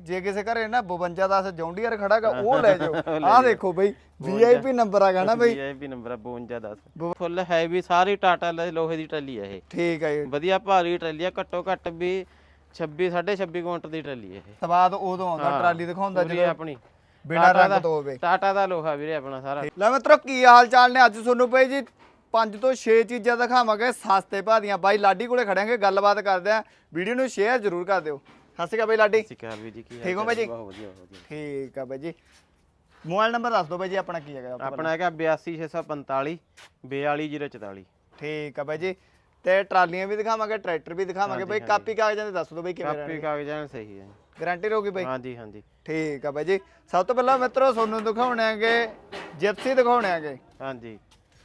ਜੇ ਕਿਸੇ ਘਰੇ ਨਾ 52 10 ਜੌਂਡੀਅਰ ਖੜਾਗਾ ਉਹ ਲੈ ਜਾਓ। ਆਹ ਦੇਖੋ ਬਈ ਵੀਆਈਪੀ ਨੰਬਰ ਆਗਾ ਨਾ ਬਈ। ਵੀਆਈਪੀ ਨੰਬਰ 5210 ਫੁੱਲ ਹੈਵੀ ਸਾਰੀ ਟਾਟਾ ਲੋਹੇ ਦੀ ਟਰਾਲੀ ਹੈ ਇਹ। ਠੀਕ ਹੈ ਜੀ। ਵਧੀਆ ਭਾਰੀ ਟਰਾਲੀ ਆ ਘੱਟੋ ਘੱਟ ਵੀ 26 26.5 ਕੁਇੰਟਲ ਦੀ ਟਰਾਲੀ ਹੈ ਇਹ। ਸਵਾਦ ਉਦੋਂ ਆਉਂਦਾ ਟਰਾਲੀ ਦਿਖਾਉਂਦਾ ਜਦੋਂ ਆਪਣੀ। ਬਿਨਾਂ ਰੰਗ ਦਾ- ਤੋਂ ਹੋਵੇ ਟਾਟਾ ਦਾ ਲੋਹਾ ਵੀਰੇ ਆਪਣਾ ਸਾਰਾ। ਲੈ ਮਿੱਤਰੋ ਕੀ ਹਾਲ ਚਾਲ ਨੇ? ਅੱਜ ਤੁਹਾਨੂੰ ਪਈ ਜੀ ਪੰਜ ਤੋਂ 6 ਚੀਜ਼ਾਂ ਦਿਖਾਵਾਂਗੇ ਸਸਤੇ ਭਾਅ ਦੀਆਂ। ਬਾਈ ਲਾਡੀ ਕੋਲੇ ਖੜਾਂਗੇ ਗੱਲਬਾਤ ਕਰਦੇ ਆਂ। ਵੀਡੀਓ ਨੂੰ ਸ਼ੇਅਰ ਜ਼ਰੂਰ ਕਰ ਦਿਓ। ਸਤਿ ਸ਼੍ਰੀ ਅਕਾਲ ਬਾਈ ਲਾਡੀ। ਸਿਕਾਲ ਵੀ ਜੀ ਕੀ ਠੀਕ ਹੋ ਬਾਈ ਜੀ? ਬਹੁਤ ਵਧੀਆ ਬਹੁਤ ਵਧੀਆ। ਠੀਕ ਆ ਬਾਈ ਜੀ। ਮੋਬਾਈਲ ਨੰਬਰ ਦੱਸ ਦਿਓ ਬਾਈ ਜੀ ਆਪਣਾ ਕੀ ਹੈਗਾ ਆਪਣਾ ਹੈਗਾ 82645 42044 ਠੀਕ ਆ ਬਾਈ ਜੀ। ਤੇ ਟਰਾਲੀਆਂ ਵੀ ਦਿਖਾਵਾਂਗੇ ਟਰੈਕਟਰ ਵੀ ਦਿਖਾਵਾਂਗੇ ਬਾਈ। ਕਾਪੀ ਕਾਗਜ਼ਾਂ ਦੇ ਦੱਸ ਦਿਓ ਬਾਈ ਕਿਵੇਂ ਕਾਪੀ ਕਾਗਜ਼ਾਂ ਸਹੀ ਹੈ ਗਾਰੰਟੀ ਰਹੂਗੀ ਬਾਈ? ਹਾਂਜੀ ਹਾਂਜੀ। ਠੀਕ ਆ ਬਾਈ ਜੀ। ਸਭ ਤੋਂ ਪਹਿਲਾਂ ਮਿੱਤਰੋ ਤੁਹਾਨੂੰ ਦਿਖਾਉਣੇ ਆਂਗੇ ਜਿਪਸੀ ਦਿਖਾਉਣੇ ਆਂਗੇ ਹਾਂਜੀ।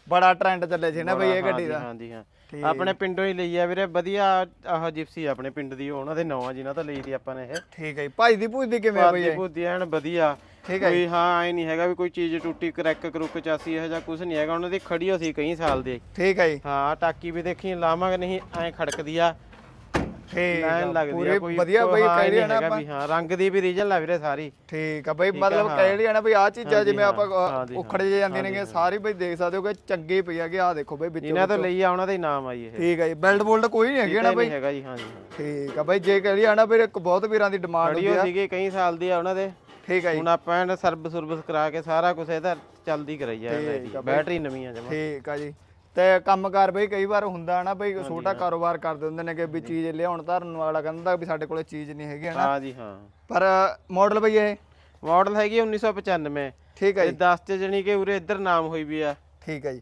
ਬੜਾ ਟ੍ਰੈਂਡ ਚੱਲੇ ਸੀ ਨਾ ਬਾਈ ਇਹ ਗੱਡੀ ਦਾ। ਹਾਂਜੀ ਹਾਂ। ਆਪਣੇ ਪਿੰਡੋਂ ਹੀ ਲਈ ਆ ਵੀਰੇ ਵਧੀਆ ਆਹ ਜਿਪਸੀ ਆਪਣੇ ਪਿੰਡ ਦੀ ਉਹਨਾਂ ਦੇ ਨਾਂ ਜਿਨ੍ਹਾਂ ਤੋਂ ਲਈ ਦੀ ਆਪਾਂ ਨੇ ਇਹ। ਠੀਕ ਹੈ ਜੀ। ਭਾਈ ਦੀ ਭੂਜਦੀ ਕਿਵੇਂ ਆ ਬਾਈ ਇਹ? ਬੁੱਧੀ ਐਨ ਵਧੀਆ। ਠੀਕ ਹੈ ਕੋਈ ਹਾਂ ਐ ਨਹੀਂ ਹੈਗਾ ਵੀ ਕੋਈ ਚੀਜ਼ ਟੁੱਟੀ ਕਰੈਕ ਕਰੁੱਕ ਚਾਸੀ ਇਹ ਜਾਂ ਕੁਝ ਨਹੀਂ ਹੈਗਾ। ਉਹਨਾਂ ਦੀ ਖੜੀ ਹੋ ਸੀ ਕਈ ਸਾਲ ਦੀ। ਠੀਕ ਹੈ ਜੀ। ਹਾਂ ਟਾਕੀ ਵੀ ਦੇਖੀ ਲਾਵਾਂਗੇ ਨਹੀਂ ਐ ਖੜਕਦੀ ਆ। ਠੀਕ ਐਨ ਆ ਲੱਗਦੀ ਪੂਰੇ ਆ ਕੋਈ ਵਧੀਆ ਕੋਈ ਬਾਈ ਹਾਂ, ਕਹਿ ਇਹ ਰਹੇ ਨਹੀਂ ਨਾ ਹੈਗਾ ਆਪਾਂ। ਵੀ ਹਾਂ ਰੰਗ ਦੀ ਵੀ ਰੀਜਨ ਲਾ ਵੀਰੇ ਸਾਰੀ। ਠੀਕ ਆ ਬਈ ਮਤਲਬ ਕਹਿ ਰਹੀ ਆ ਨਾ ਬਈ ਆ ਚੀਜ਼ਾਂ ਜਿਵੇਂ ਆਪਾਂ ਅ, ਹਾਂਜੀ, ਉਖੜ ਜੇ ਜਾਂਦੀਆਂ ਨੇਗੇ ਸਾਰੀ ਬਈ ਦੇਖ ਸਕਦੇ ਹੋ ਕਿ ਚੰਗੀ ਪਈ ਹੈਗੀ ਆ ਦੇਖੋ ਬਈ ਵਿੱਚੋਂ ਇਹਨਾਂ ਤੋਂ ਲਈ ਆ ਉਹਨਾਂ ਦਾ ਹੀ ਨਾਮ ਆਈ ਇਹ। ਠੀਕ ਹੈ ਜੀ ਬੈਲਟ ਬੋਲਟ ਕੋਈ ਨਹੀਂ ਹੈਗੀ ਨਾ ਨਹੀਂ ਬਈ। ਹੈਗਾ ਜੀ ਹਾਂਜੀ। ਹਾਂ। ਠੀਕ ਆ ਬਈ ਜੇ ਕਹਿ ਰਹੀ ਆ ਨਾ ਵੀਰ ਇੱਕ ਬਹੁਤ ਵੀਰਾਂ ਦੀ ਡਿਮਾਂਡ ਹੁੰਦੀ ਹੋ ਆ। ਸੀਗੀ ਕਈ ਸਾਲ ਦੀ ਆ ਉਹਨਾਂ ਦੇ। ਠੀਕ ਹੈ ਜੀ। ਹੁਣ ਆਪਾਂ ਇਹਨਾਂ ਸਰਵਿਸ ਸਰਵਿਸ ਕਰਾ ਕੇ ਸਾਰਾ ਕੁਝ ਇਹਦਾ ਚਲਦੀ ਕਰਾਈ ਆ ਬੈਟਰੀ ਨਵੀਂ ਆ ਜਮਾ। ਠੀਕ ਆ ਜੀ। ਤੇ ਕੰਮਕਾਰ ਬਈ ਕਈ ਵਾਰ ਹੁੰਦਾ ਨਾ ਬਈ ਛੋਟਾ ਕਾਰੋਬਾਰ ਕਰਦੇ ਹੁੰਦੇ ਨੇ ਕਿ ਵੀ ਚੀਜ਼ ਲਿਆਉਣ ਧਰਨ ਵਾਲਾ ਕਹਿੰਦਾ ਵੀ ਸਾਡੇ ਕੋਲੇ ਚੀਜ਼ ਨਹੀਂ ਹੈਗੀ ਹਨਾ ਹਾਂ ਜੀ ਹਾਂ। ਪਰ ਮਾਡਲ ਬਈ ਇਹ? ਮਾਡਲ ਹੈਗੀ 1995 ਠੀਕ ਹੈ ਜੀ। 10 ਚ ਜਣੀ ਕਿ ਉਰੇ ਇੱਧਰ ਨਾਮ ਹੋਈ ਵੀ ਆ। ਠੀਕ ਹੈ ਜੀ।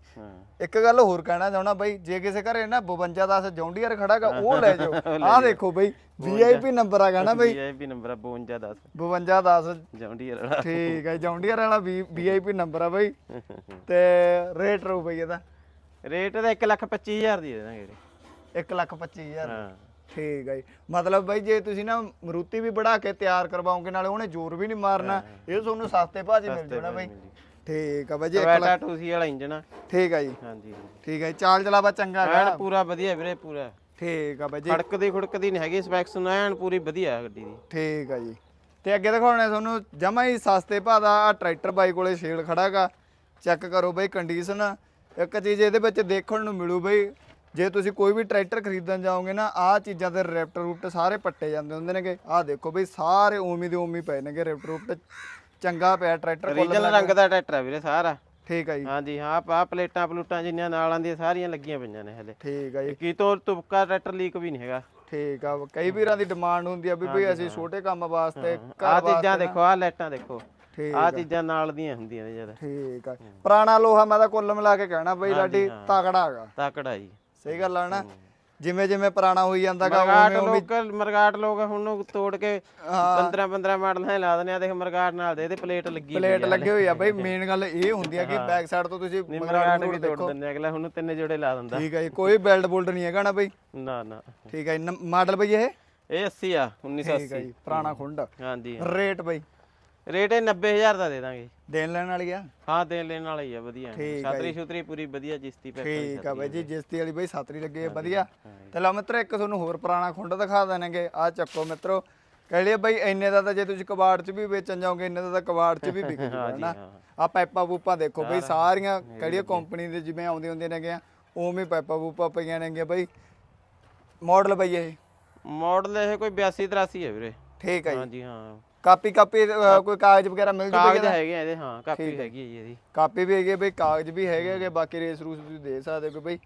ਇੱਕ ਗੱਲ ਹੋਰ ਕਹਿਣਾ ਚਾਹੁੰਦਾ ਬਈ ਜੇ ਕਿਸੇ ਘਰੇ ਨਾ 52 10 ਜੌਂਡੀਅਰ ਖੜਾਗਾ ਉਹ ਲੈ ਜਾਓ। ਆਹ ਦੇਖੋ ਬਈ ਵੀਆਈਪੀ ਨੰਬਰ ਆਗਾ ਨਾ ਬਈ। ਵੀਆਈਪੀ ਨੰਬਰ 5210 52 10 ਜੌਂਡੀਅਰ ਵਾਲਾ। ਠੀਕ ਹੈ ਜੌਂਡੀਅਰ ਵਾਲਾ ਵੀਆਈਪੀ ਨੰਬਰ ਆ ਬਈ। ਤੇ ਰੇਟ ਰੂ ਬਈ ਇਹਦਾ। ਰੇਟ ਦਾ 125000 ਦੀ ਦੇ ਦਾਂਗੇ ਵੀਰੇ 1 ਲੱਖ 25000 ਹਾਂ। ਠੀਕ ਹੈ ਜੀ। ਮਤਲਬ ਬਈ ਜੇ ਤੁਸੀਂ ਨਾ ਮਰੂਤੀ ਵੀ ਬੜਾ ਕੇ ਤਿਆਰ ਕਰਵਾਓਗੇ ਨਾਲੇ ਉਹਨੇ ਜ਼ੋਰ ਵੀ ਨਹੀਂ ਮਾਰਨਾ ਇਹ ਤੁਹਾਨੂੰ ਸਸਤੇ ਭਾਅ 'ਚ ਮਿਲ ਜਾਣਾ ਬਈ। ਠੀਕ ਆ ਬਈ ਜੀ ਇੱਕ ਲੱਖ- ਟੋਇਟਾ 2C ਵਾਲਾ ਇੰਜਨ ਆ। ਠੀਕ ਹੈ ਜੀ। ਹਾਂਜੀ ਠੀਕ ਹੈ ਚਾਲ ਚਲਾਵਾ ਚੰਗਾ ਹੈਗਾ ਐਨ ਪੂਰਾ ਵਧੀਆ ਵੀਰੇ ਪੂਰਾ। ਠੀਕ ਆ ਬਈ ਜੀ ਖੜਕਦੀ ਖੁੜਕਦੀ ਨਹੀਂ ਹੈਗੀ ਸਪੈਕਸ ਨੂੰ ਐਨ ਪੂਰੀ ਵਧੀਆ ਗੱਡੀ ਦੀ। ਠੀਕ ਆ ਜੀ। ਤੇ ਅੱਗੇ ਦਿਖਾਉਣਾ ਤੁਹਾਨੂੰ ਜਮਾ ਹੀ ਸਸਤੇ ਭਾਅ ਦਾ ਆ ਟਰੈਕਟਰ ਬਾਈ ਕੋਲੇ ਸ਼ੇਲ ਖੜਾਗਾ ਚੈੱਕ ਕਰੋ ਬਈ ਕੰਡੀਸ਼ਨ ਇੱਕ ਚੀਜ਼ ਇਹਦੇ ਵਿੱਚ ਦੇਖਣ ਨੂੰ ਮਿਲੂ ਬਈ ਜੇ ਤੁਸੀਂ ਕੋਈ ਵੀ ਟਰੈਕਟਰ ਖਰੀਦਣ ਜਾਓਗੇ ਨਾ ਆਹ ਚੀਜ਼ਾਂ ਦੇ ਰੈਪਟਰ ਰੂਪਟ ਸਾਰੇ ਪੱਟੇ ਜਾਂਦੇ ਹੁੰਦੇ ਨੇਗੇ। ਆਹ ਦੇਖੋ ਬਈ ਸਾਰੇ ਓਮੀ ਦੇ ਓਮੀ ਪਏ ਨੇਗੇ ਰੈਪਟਰ ਰੂਪਟ। ਚੰਗਾ ਪਿਆ ਟਰੈਕਟਰ ਕੋਲ ਰੀਜਨਲ ਰੰਗ ਦਾ ਟਰੈਕਟਰ ਆ ਵੀਰੇ ਸਾਰਾ। ਠੀਕ ਆ ਜੀ। ਹਾਂਜੀ ਹਾਂ ਆ ਪਲੇਟਾਂ ਪਲੂਟਾਂ ਜਿੰਨੀਆਂ ਨਾਲ ਆਂਦੀਆਂ ਸਾਰੀਆਂ ਲੱਗੀਆਂ ਪਈਆਂ ਨੇ ਹਲੇ। ਠੀਕ ਆ ਜੀ। ਕੀ ਤੋਂ ਤੁਪਕਾ ਟਰੈਕਟਰ ਲੀਕ ਵੀ ਨਹੀਂ ਹੈਗਾ। ਠੀਕ ਆ ਕਈ ਵੀਰਾਂ ਦੀ ਡਿਮਾਂਡ ਹੁੰਦੀ ਆ ਵੀ ਬਈ ਅਸੀਂ ਛੋਟੇ ਕੰਮ ਵਾਸਤੇ ਆ ਚੀਜ਼ਾਂ ਦੇਖੋ ਆ ਲਾਈਟਾਂ ਦੇਖੋ। ਠੀਕ ਆ। ਚੀਜ਼ਾਂ ਨਾਲ ਦੀਆਂ ਹੁੰਦੀਆਂ ਨੇ ਜ਼ਿਆਦਾ ਠੀਕ ਆ। ਪੁਰਾਣਾ ਲੋਹਾ ਮੈਂ ਤਾਂ ਕੁੱਲ ਮਿਲਾ ਕੇ ਕਹਿਣਾ ਬਈ ਲਾਡੀ ਤਕੜਾ ਹੈਗਾ। ਤਾਕੜਾ ਜੀ। ਸਹੀ ਗੱਲ ਆ ਨਾ। ਜਿਵੇਂ ਜਿਵੇਂ ਪੁਰਾਣਾ ਹੋਈ ਜਾਂਦਾਗਾ ਮਰਗਾਟ ਲੋਕਲ ਮਰਗਾਟ ਲੋਕ ਹੁਣ ਨੂੰ ਤੋੜ ਕੇ 15 15 ਮਾਡਲਾਂ ਹੀ ਲਾ ਦਿੰਦੇ ਆ ਦੇਖ ਮਰਗਾਟ ਨਾਲ ਦੇ ਇਹਦੇ ਪਲੇਟ ਲੱਗੀ ਹੋਈ ਪਲੇਟ ਲੱਗੇ ਹੋਈ ਆ। ਬਈ ਮੇਨ ਗੱਲ ਇਹ ਹੁੰਦੀ ਆ ਕਿ ਬੈਕ ਸਾਈਡ ਤੋਂ ਤੁਸੀਂ ਮਰਗਾਟ ਵੀ ਤੋੜ ਦਿੰਦੇ ਆ, ਅਗਲਾ ਹੁਣ ਤਿੰਨ ਜੋੜੇ ਲਾ ਦਿੰਦਾ। ਠੀਕ ਆ ਜੀ ਕੋਈ ਬੈਲਟ ਬੋਲਟ ਨਹੀਂ ਹੈਗਾ ਨਾ ਬਈ। ਨਾ ਨਾ। ਠੀਕ ਆ ਮਾਡਲ ਬਈ ਇਹ? ਇਹ 80 ਆ ਠੀਕ ਆ 1980 ਜੀ ਪੁਰਾਣਾ ਖੁੰਡ। ਹਾਂਜੀ ਰੇਟ ਬਈ। ਰੇਟ ਇਹ 90000 ਦਾ ਦੇ ਦਾਂਗੇ। ਦੇਣ ਲੈਣ ਵਾਲੀ ਆ? ਹਾਂ ਦੇਣ ਲੈਣ ਵਾਲਾ ਆ ਵਧੀਆ। ਆ ਛਤਰੀ ਛੁਤਰੀ ਪੂਰੀ ਵਧੀਆ ਜਿਸਤੀ ਪੈਕ ਠੀਕ ਆ ਬਈ ਜੀ ਜਿਸਤੀ ਵਾਲੀ ਬਈ ਸਾਤਰੀ ਲੱਗੀ ਹੈ ਵਧੀਆ। ਤੇ ਲਓ ਮਿੱਤਰੋ ਇੱਕ ਤੁਹਾਨੂੰ ਹੋਰ ਪੁਰਾਣਾ ਖੁੰਡ ਦਿਖਾ ਦੇਣਗੇ। ਆ ਚੱਕੋ ਮਿੱਤਰੋ। ਕਹਿ ਲਿਆ ਬਈ ਇੰਨੇ ਦਾ ਤਾਂ ਜੇ ਤੁਸੀਂ ਕਬਾੜ 'ਚ ਵੀ ਵੇਚਣ ਜਾਓਗੇ ਇੰਨੇ ਦਾ ਤਾਂ ਕਬਾੜ 'ਚ ਵੀ ਵਿਕ ਜੂਗਾ ਨਾ ਆ ਪੈਪਾ ਪੂਪਾ ਦੇਖੋ ਬਈ ਸਾਰੀਆਂ ਕਿਹੜੀਆਂ ਕੰਪਨੀ ਦੇ ਜਿਵੇਂ ਆਉਂਦੇ ਹੁੰਦੇ ਨੇਗੇ ਉਵੇਂ ਹੀ ਪੈਪਾ ਪਈਆਂ ਨੇਗੇ ਬਈ। ਮਾਡਲ ਬਈ ਇਹ? ਮਾਡਲ ਇਹ ਕੋਈ 82 83 ਹੈ ਵੀਰੇ। ਠੀਕ ਹੈ ਜੀ। ਹਾਂਜੀ ਹਾਂ। ਕਾਪੀ ਕਾਪੀ ਅ, ਕੋਈ ਕਾਗਜ਼ ਵਗੈਰਾ ਮਿਲ ਜੂਗਾ ਕਾਗਜ਼ ਹੈਗੇ ਆ ਇਹਦੇ ਹਾਂ ਕਾਪੀ ਹੈਗੀ ਹੈ ਜੀ ਇਹਦੀ। ਕਾਪੀ ਵੀ ਹੈਗੀ ਆ ਬਈ ਕਾਗਜ਼ ਵੀ ਹੈਗੇ ਹੈਗੇ ਬਾਕੀ ਰੇਸ ਰੂਸ ਤੁਸੀਂ ਦੇ ਸਕਦੇ ਹੋ ਬਈ?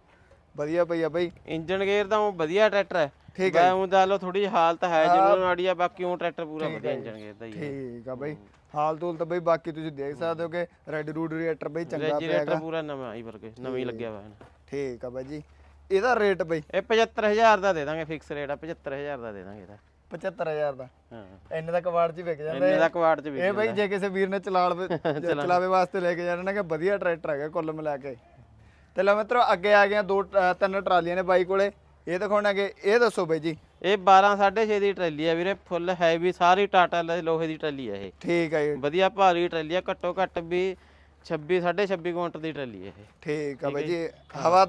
ਵਧੀਆ ਪਈ ਆ ਬਈ। ਇੰਜਨ ਗੇਅਰ ਤਾਂ ਉਹ ਵਧੀਆ ਟਰੈਕਟਰ ਹੈ। ਠੀਕ ਹੈ। ਉਹ ਦਾ ਲੋ ਥੋੜੀ ਹਾਲਤ ਹੈ ਜਿਹਨੂੰ ਮਾੜੀ ਆ ਬਾਕੀ ਉਹ ਟਰੈਕਟਰ ਪੂਰਾ ਵਧੀਆ ਇੰਜਨ ਗੇਅਰ ਦਾ ਹੀ ਹੈ। ਠੀਕ ਆ ਬਈ। ਹਾਲ ਤੂਲ ਤਾਂ ਬਈ ਬਾਕੀ ਤੁਸੀਂ ਦੇਖ ਸਕਦੇ ਹੋ ਕਿ ਰੈਡ ਰੂਡ ਰੀਏਟਰ ਬਈ ਚੰਗਾ ਪਿਆ ਰੈਜੀਨੇਟਰ ਪੂਰਾ ਨਵਾਂ ਹੀ ਵਰਗੇ ਨਵੀਂ ਲੱਗਿਆ ਹੋਇਆ ਹੈ ਠੀਕ ਆ ਬਾਈ ਜੀ। ਇਹਦਾ ਰੇਟ ਬਈ? ਇਹ 75000 ਦਾ ਦੇ ਦਾਂਗੇ ਫਿਕਸ ਰੇਟ ਆ 75000 ਦਾ ਦੇ ਦਾਂਗੇ ਇਹਦਾ। 75000 ਦਾ। ਹਾਂ। ਇੰਨੇ ਦਾ ਕਵਾੜ 'ਚ ਹੀ ਵਿਕ ਜਾਂਦਾ ਇੰਨੇ ਦਾ ਕਵਾੜ ਚ ਵੀ ਇਹ ਬਈ ਜੇ ਕਿਸੇ ਵੀਰ ਨੇ ਚਲਾਲ ਚਲਾਵੇ ਵਾਸਤੇ ਲੈ ਕੇ ਜਾਣਾ ਨਾ ਕਿ ਵਧੀਆ ਟਰੈਕਟਰ ਹੈਗਾ ਕੁੱਲ ਮਿਲਾ ਕੇ। ਤੇ ਲਓ ਮਿੱਤਰੋ ਅੱਗੇ ਆ ਗਈਆਂ ਦੋ ਤਿੰਨ ਟਰਾਲੀਆਂ ਨੇ ਬਾਈ ਕੋਲੇ। ਇਹ ਦਿਖਾਉਣਾਗੇ ਇਹ ਦੱਸੋ ਬਾਈ ਜੀ। ਇਹ 12 6.5 ਦੀ ਟਰੈਲੀ ਆ ਵੀਰੇ ਫੁੱਲ ਹੈਵੀ ਸਾਰੀ ਟਾਟਾ ਲੋਹੇ ਦੀ ਟਰੈਲੀ ਆ ਇਹ। ਠੀਕ ਹੈ ਜੀ। ਵਧੀਆ ਭਾਰੀ ਟਰੈਲੀ ਆ ਘੱਟੋ ਘੱਟ ਵੀ 26 26.5 ਕੁਇੰਟਲ ਦੀ ਟਰੈਲੀ ਆ ਇਹ। ਠੀਕ ਆ ਬਾਈ ਜੀ। ਹਵਾ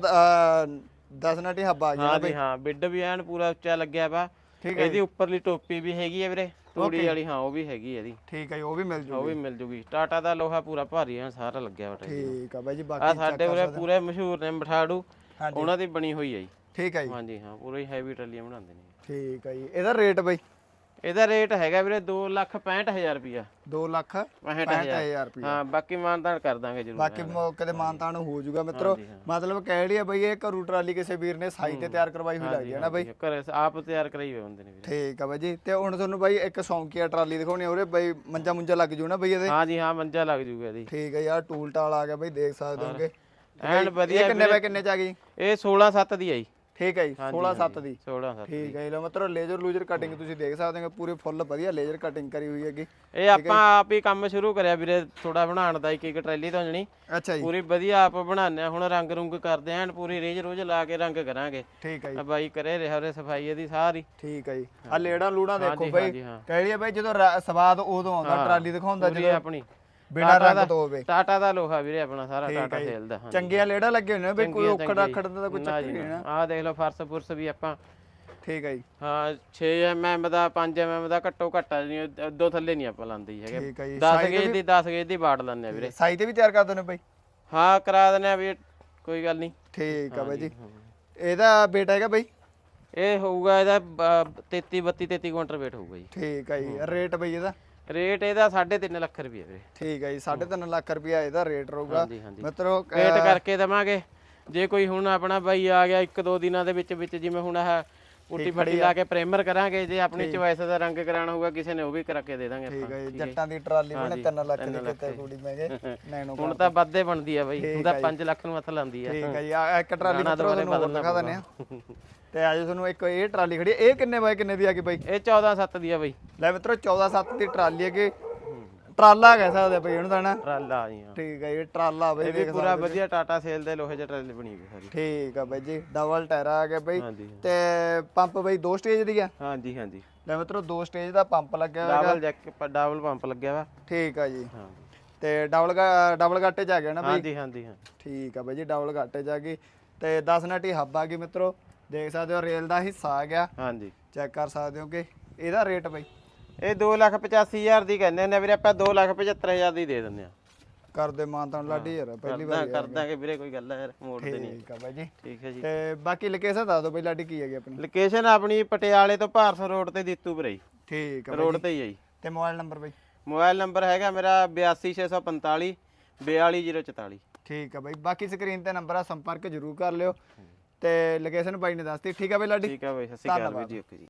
10 ਨਾਟੀ ਹੱਬਾ ਆ ਗਿਆ ਹਾਂ ਜੀ ਹਾਂ ਬਿੱਡ ਵੀ ਐਨ ਪੂਰਾ ਉੱਚਾ ਲੱਗਿਆ ਵਾ। ਠੀਕ ਹੈ ਇਹਦੀ ਉੱਪਰਲੀ ਟੋਪੀ ਵੀ ਹੈਗੀ ਹੈ ਵੀਰੇ ਤੂੜੀ ਵਾਲੀ ਹਾਂ ਉਹ ਵੀ ਹੈਗੀ ਹੈ ਇਹਦੀ। ਠੀਕ ਹੈ ਜੀ ਉਹ ਵੀ ਮਿਲ ਜੂ ਉਹ ਵੀ ਮਿਲ ਜੂਗੀ। ਟਾਟਾ ਦਾ ਲੋਹਾ ਪੂਰਾ ਭਾਰੀ ਹੈ ਸਾਰਾ ਲੱਗਿਆ ਟਰੈਕਟਰ ਠੀਕ ਆ ਬਾਈ ਜੀ ਆ ਬਾਕੀ ਸਾਡੇ ਉਰੇ ਪੂਰੇ ਮਸ਼ਹੂਰ ਨੇ ਮਠਾੜੂ। ਉਹਨਾਂ ਦੀ ਬਣੀ ਹੋਈ ਹੈ ਜੀ। ਠੀਕ ਹੈ ਜੀ। ਹਾਂਜੀ ਹਾਂ ਪੂਰੀ ਹੈਵੀ ਟਰਾਲੀਆਂ ਬਣਾਉਂਦੇ ਨੇ। ਠੀਕ ਹੈ ਜੀ ਇਹਦਾ ਰੇਟ ਬਾਈ? ਇਹਦਾ ਰੇਟ ਹੈਗਾ ਵੀਰੇ 265000 ਰੁਪਿਆ 2 ਲੱਖ 65000 ਰੁਪਏ ਹਾਂ ਬਾਕੀ ਮਾਨਤਾਨ ਕਰ ਦਾਂਗੇ ਜਰੂਰ। ਬਾਕੀ ਮੌਕੇ ਤੇ ਮਾਨਤਾਨ ਹੋ ਜਾਊਗਾ ਮਿੱਤਰੋ। ਮਤਲਬ ਕਹਿ ਲਈ ਆ ਬਈ ਇਹ ਘਰੂ ਟਰਾਲੀ ਕਿਸੇ ਵੀਰ ਨੇ ਸਾਈ ਤੇ ਤਿਆਰ ਕਰਵਾਈ ਹੋਈ ਲੱਗਦੀ ਹੈ ਨਾ ਬਾਈ? ਘਰੇ ਆਪ ਤਿਆਰ ਕਰਾਈ ਹੋਏ ਹੁੰਦੇ ਨੇ ਵੀਰੇ। ਠੀਕ ਆ ਬਾਈ ਜੀ। ਤੇ ਹੁਣ ਤੁਹਾਨੂੰ ਬਾਈ ਇੱਕ ਸੌਂਕੀਆ ਟਰਾਲੀ ਦਿਖਾਉਣੀ ਆ ਉਰੇ। ਬਾਈ ਮੰਜਾ ਮੁੰਜਾ ਲੱਗ ਜੂ ਨਾ ਬਈ ਇਹਦੇ? ਹਾਂ ਜੀ ਹਾਂ ਮੰਜਾ ਲੱਗ ਜੂਗਾ ਇਹਦੀ। ਠੀਕ ਹੈ ਯਾਰ ਟੂਲ ਟਾਲ ਆ ਗਿਆ ਬਾਈ ਦੇਖ ਸਕਦੇ ਹੋਗੇ ਐਨ ਵਧੀਆ ਕਿੰਨੇ ਬਾਈ ਕਿੰਨੇ ਚ ਆ ਗਈ? ਇਹ 16 7 ਦੀ ਆਈ ਠੀਕ ਹੈ ਜੀ 16 7 ਦੀ। 16 7 ਠੀਕ ਹੈ ਜੀ ਲਓ ਮਤਲਬ ਲੇਜ਼ਰ ਲੂਜ਼ਰ ਕਟਿੰਗ ਤੁਸੀਂ ਦੇਖ ਸਕਦੇ ਹੋ ਪੂਰੇ ਫੁੱਲ ਵਧੀਆ ਲੇਜ਼ਰ ਕਟਿੰਗ ਕਰੀ ਹੋਈ ਹੈਗੀ। ਇਹ ਆਪਾਂ ਆਪ ਹੀ ਕੰਮ ਸ਼ੁਰੂ ਕਰਿਆ ਵੀਰੇ ਥੋੜਾ ਬਣਾਉਣ ਦਾ ਇੱਕ ਇੱਕ ਟਰੈਲੀ ਤੋਂ ਜਣੀ। ਅੱਛਾ ਜੀ। ਪੂਰੀ ਵਧੀਆ ਆਪ ਬਣਾਉਂਦੇ ਆ ਹੁਣ ਰੰਗ ਰੁੰਗ ਕਰਦੇ ਆਂ ਪੂਰੀ ਰੇਂਜ ਰੋਜ ਲਾ ਕੇ ਰੰਗ ਕਰਾਂਗੇ। ਠੀਕ ਹੈ ਜੀ। ਆ ਬਾਈ ਕਰੇ ਰਿਹਾ ਉਹਦੇ ਸਫ਼ਾਈ ਇਹਦੀ ਸਾਰੀ। ਠੀਕ ਹੈ ਜੀ। ਆ ਲੇੜਾਂ ਲੂੜਾਂ ਦੇਖੋ ਬਾਈ। ਕਹਿ ਲਈ ਬਾਈ ਜਦੋਂ ਸਵਾਦ ਉਦੋਂ ਆਉਂਦਾ ਟਰਾਲੀ ਦਿਖਾਉਂਦਾ ਜਦੋਂ। ਆਪਣੀ। ਬਿਨਾਂ ਰੰਗ ਤੋਂ ਹੋਵੇ ਟਾਟਾ ਦਾ ਲੋਹਾ ਵੀਰੇ ਆਪਣਾ ਸਾਰਾ ਟਾਟਾ ਸੇਲ ਦਾ ਹਾਂ ਚੰਗੀਆਂ ਲੇੜਾਂ ਲੱਗੇ ਨੇ ਬਈ ਕੋਈ ਔਖੜ ਆਖੜ ਦਾ ਕੋਈ ਚੱਕਰ ਨਹੀਂ ਨਾ। ਆਹ ਦੇਖ ਲਓ ਫਰਸ ਫੁਰਸ ਵੀ ਆਪਾਂ ਠੀਕ ਹੈ ਜੀ। ਹਾਂ 6 mm ਦਾ 5 mm ਦਾ ਘੱਟੋ ਘੱਟਾ ਨਹੀਂ ਦੋ ਥੱਲੇ ਨਹੀਂ ਆਪਾਂ ਲਾਂਦੇ ਜੀ ਹੈਗੇ। ਠੀਕ ਹੈ ਜੀ। 10 ਗੇਜ ਦੀ 10 ਗੇਜ ਦੀ ਬਾੜ ਲੈਂਦੇ ਆ ਵੀਰੇ। ਸਾਈ ਤੇ ਵੀ ਤਿਆਰ ਕਰ ਦਿੰਦੇ ਬਾਈ? ਹਾਂ ਕਰਾ ਦਿੰਦੇ ਆ ਵੀ ਕੋਈ ਗੱਲ ਨਹੀਂ। ਠੀਕ ਆ ਬਾਈ ਜੀ। ਇਹਦਾ ਬੇਟਾ ਹੈਗਾ ਬਾਈ? ਇਹ ਹੋਊਗਾ ਇਹਦਾ ਬ- 33 32 33 ਕੁਇੰਟਲ weight ਹੋਊਗਾ ਜੀ। ਠੀਕ ਹੈ ਜੀ। ਰੇਟ ਬਈ ਇਹਦਾ? ਰੇਟ ਇਹਦਾ 3.5 ਲੱਖ ਰੁਪਏ ਵੀਰੇ ਠੀਕ ਹੈ ਜੀ 3.5 ਲੱਖ ਰੁਪਇਆ ਇਹਦਾ ਰੇਟ ਰਹੂਗਾ। ਮਿੱਤਰੋ ਵੇਟ ਕਰਕੇ ਦਵਾਂਗੇ। ਜੇ ਕੋਈ ਹੁਣ ਆਪਣਾ ਬਾਈ ਆ ਗਿਆ ਇੱਕ ਦੋ ਦਿਨਾਂ ਦੇ ਵਿੱਚ ਵਿੱਚ ਜਿਵੇਂ ਹੁਣ ਆਹ ਪੁੱਟੀ ਫੱਟੀ ਲਾ ਕੇ ਪ੍ਰਾਈਮਰ ਕਰਾਂਗੇ ਜੇ ਆਪਣੀ ਚੋਇਸ ਦਾ ਰੰਗ ਕਰਾਣਾ ਹੋਊਗਾ ਕਿਸੇ ਨੇ ਉਹ ਵੀ ਕਰਾ ਕੇ ਦੇ ਦਾਂਗੇ ਠੀਕ ਹੈ ਜੱਟਾਂ ਦੀ ਟਰਾਲੀ ਬਣੇ 3 ਲੱਖ ਦੀ ਕਿਤੇ ਕੁੜੀ ਮਹਿੰਗੇ ਨੈਣੋ ਹੁਣ ਤਾਂ ਵੱਧੇ ਬਣਦੀ ਆ ਬਾਈ ਹੁਣ ਤਾਂ 5 ਲੱਖ ਨੂੰ ਹੱਥ ਲਾਂਦੀ ਆ। ਠੀਕ ਹੈ ਜੀ ਆ ਇੱਕ ਟਰਾਲੀ ਤੁਹਾਨੂੰ ਦਿਖਾ ਦਿੰਦੇ ਆ ਤੇ ਅੱਜ ਤੁਹਾਨੂੰ ਇੱਕ ਇਹ ਟਰਾਲੀ ਖੜੀ ਹੈ। ਇਹ ਕਿੰਨੇ ਬਾਈ ਕਿੰਨੇ ਦੀ ਆ ਗਈ ਬਾਈ? ਇਹ 14 7 ਦੀ ਆ ਬਾਈ। ਲੈ ਮਿੱਤਰੋ 14 7 ਦੀ ਟਰਾਲੀ ਹੈਗੀ। ਟਰਾਲਾ ਕਹਿ ਸਕਦੇ ਆ ਬਈ ਇਹਨੂੰ ਤਾਂ ਨਾ ਟਰਾਲਾ ਜੀ ਹਾਂ। ਠੀਕ ਹੈ ਇਹ ਟਰਾਲਾ ਬਈ ਇਹ ਵੀ ਪੂਰਾ ਵਧੀਆ ਟਾਟਾ ਸੇਲ ਦੇ ਲੋਹੇ ਦੇ ਟਰਾਲੇ ਬਣੀ ਹੋਈ ਸਾਰੀ। ਠੀਕ ਆ ਬਾਈ ਜੀ ਡਬਲ ਟਾਇਰ ਆ ਗਿਆ ਬਈ। ਹਾਂਜੀ ਤੇ ਪੰਪ ਬਈ ਦੋ ਸਟੇਜ ਦੀ ਆ। ਹਾਂਜੀ ਹਾਂਜੀ। ਲੈ ਮਿੱਤਰੋ ਦੋ ਸਟੇਜ ਦਾ ਪੰਪ ਲੱਗਿਆ ਹੋਇਆ ਡਬਲ ਜੈਕ ਡਬਲ ਪੰਪ ਲੱਗਿਆ ਵਾ। ਠੀਕ ਆ ਜੀ। ਹਾਂ। ਤੇ ਡਬਲ ਡਬਲ ਗੱਟੇ ਚ ਆ ਗਿਆ ਨਾ ਬਈ? ਹਾਂਜੀ ਹਾਂਜੀ ਹਾਂ। ਠੀਕ ਆ ਬਾਈ ਜੀ ਡਬਲ ਗੱਟੇ ਚ ਆ ਗਈ। ਤੇ 10 ਨਟੀ ਹੱਬ ਆ ਗਈ ਮਿੱਤਰੋ। ਦੇਖ ਸਕਦੇ ਹੋ ਰੇਲ ਦਾ ਹਿੱਸਾ ਆ ਗਿਆ। ਹਾਂਜੀ। ਚੈੱਕ ਕਰ ਸਕਦੇ ਹੋ ਕਿ ਇਹਦਾ ਰੇਟ ਬਈ। ਇਹ 285000 ਦੀ ਕਹਿੰਦੇ ਨੇ ਵੀਰੇ ਆਪਾਂ 275000 ਦੀ ਦੇ ਦਿੰਦੇ ਆ। ਕਰਦੇ ਮਾਨਤਾਨ ਲਾਡੀ ਯਾਰ ਪਹਿਲੀ ਵਾਰ ਕਰਦਾ ਕਰਦਾਂਗੇ ਵੀਰੇ ਕੋਈ ਗੱਲ ਯਾਰ ਮੋੜ ਦੇ ਨਹੀਂ। ਠੀਕ ਆ ਬਾਈ ਜੀ। ਠੀਕ ਹੈ ਜੀ। ਤੇ ਬਾਕੀ ਲੋਕੇਸ਼ਨ ਦੱਸ ਦਿਓ ਬਈ ਲਾਡੀ ਕੀ ਹੈਗੀ ਆਪਣੀ। ਲੋਕੇਸ਼ਨ ਆਪਣੀ ਪਟਿਆਲੇ ਤੋਂ ਭਾਰਤ ਰੋਡ ਤੇ ਦਿੱਤੂ ਵੀਰੇ। ਠੀਕ ਆ ਰੋਡ ਤੇ ਹੀ ਹੈ ਜੀ। ਤੇ ਮੋਬਾਈਲ ਨੰਬਰ ਬਈ। ਮੋਬਾਈਲ ਨੰਬਰ ਹੈਗਾ ਮੇਰਾ 82645 42044 ਠੀਕ ਆ ਬਈ ਬਾਕੀ ਸਕਰੀਨ ਤੇ ਨੰਬਰ ਆ ਸੰਪਰਕ ਜ਼ਰੂਰ ਕਰ ਲਿਓ। ਤੇ ਲੋਕੇਸ਼ਨ ਬਾਈ ਨੇ ਦੱਸਤੀ। ਠੀਕ ਆ ਬਈ ਲਾਡੀ? ਠੀਕ ਹੈ ਬਈ ਸਤਿ ਸ਼੍ਰੀ ਅਕਾਲ ਵੀਰ ਜੀ ਓਕੇ ਜੀ।